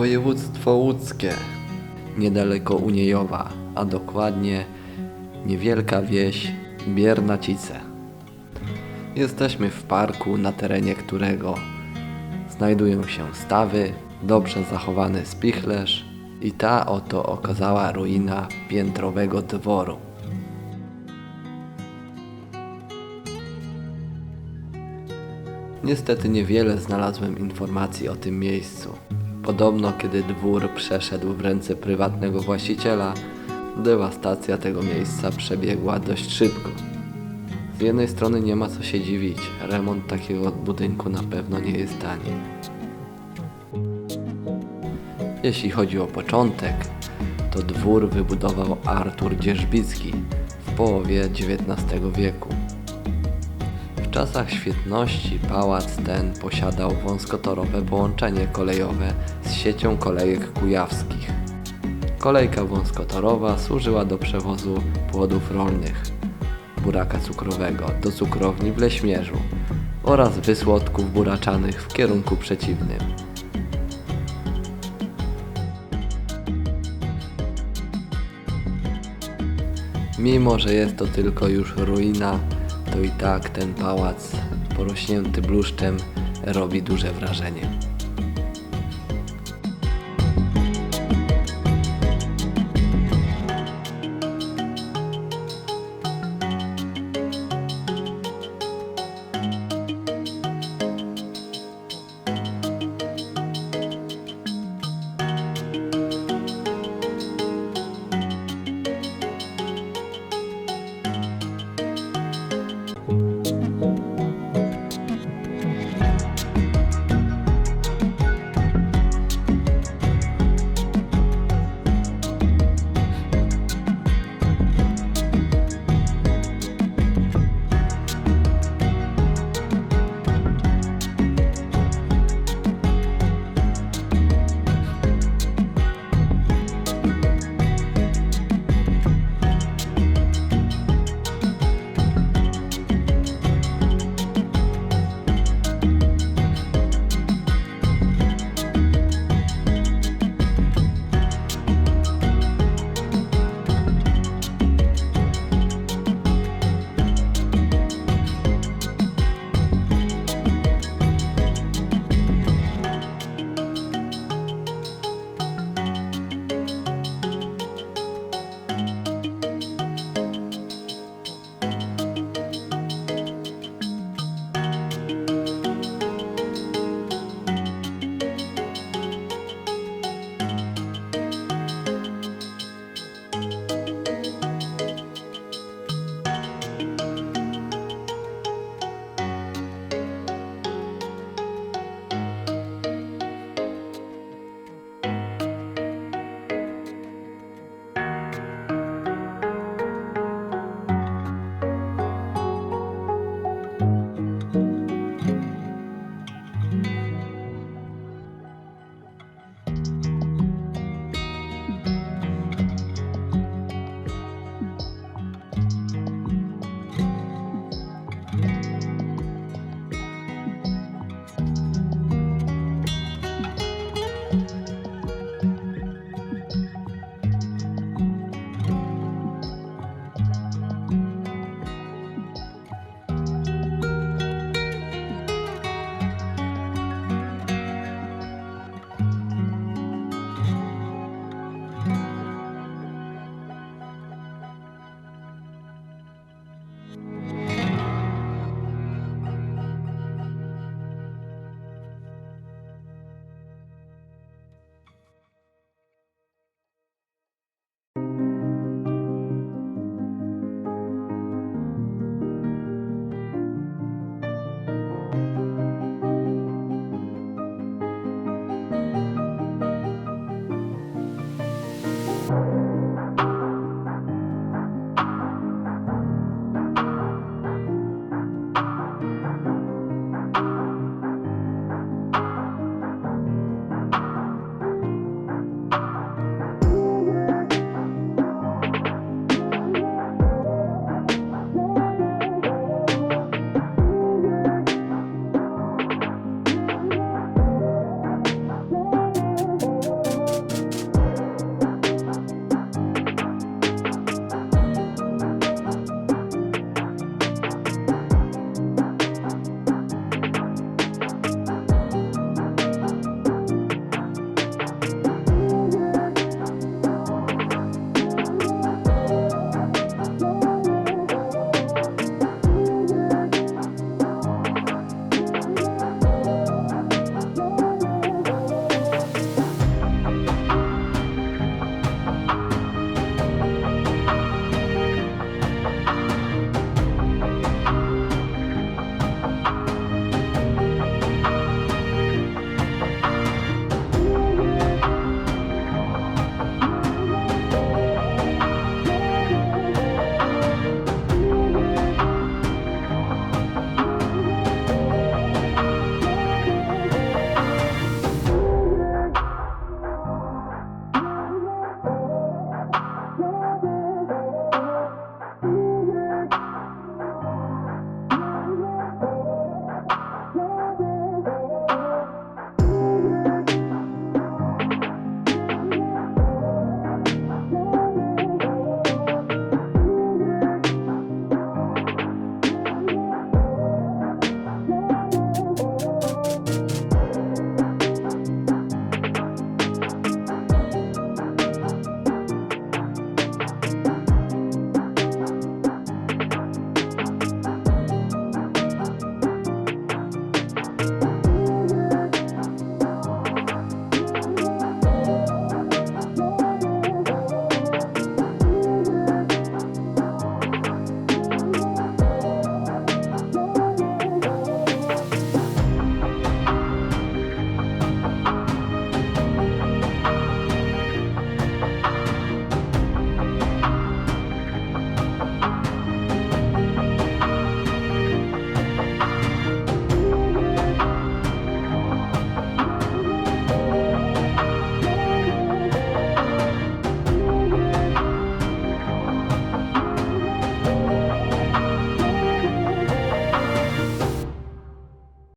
Województwo łódzkie, niedaleko Uniejowa, a dokładnie niewielka wieś Biernacice. Jesteśmy w parku, na terenie którego znajdują się stawy, dobrze zachowany spichlerz i ta oto okazała ruina piętrowego dworu. Niestety niewiele znalazłem informacji o tym miejscu. Podobno kiedy dwór przeszedł w ręce prywatnego właściciela, dewastacja tego miejsca przebiegła dość szybko. Z jednej strony nie ma co się dziwić, remont takiego budynku na pewno nie jest tani. Jeśli chodzi o początek, to dwór wybudował Artur Dzierżbicki w połowie XIX wieku. Czasach świetności pałac ten posiadał wąskotorowe połączenie kolejowe z siecią kolejek kujawskich. Kolejka wąskotorowa służyła do przewozu płodów rolnych, buraka cukrowego do cukrowni w Leśmierzu oraz wysłodków buraczanych w kierunku przeciwnym. Mimo, że jest to tylko już ruina, to i tak ten pałac porośnięty bluszczem robi duże wrażenie.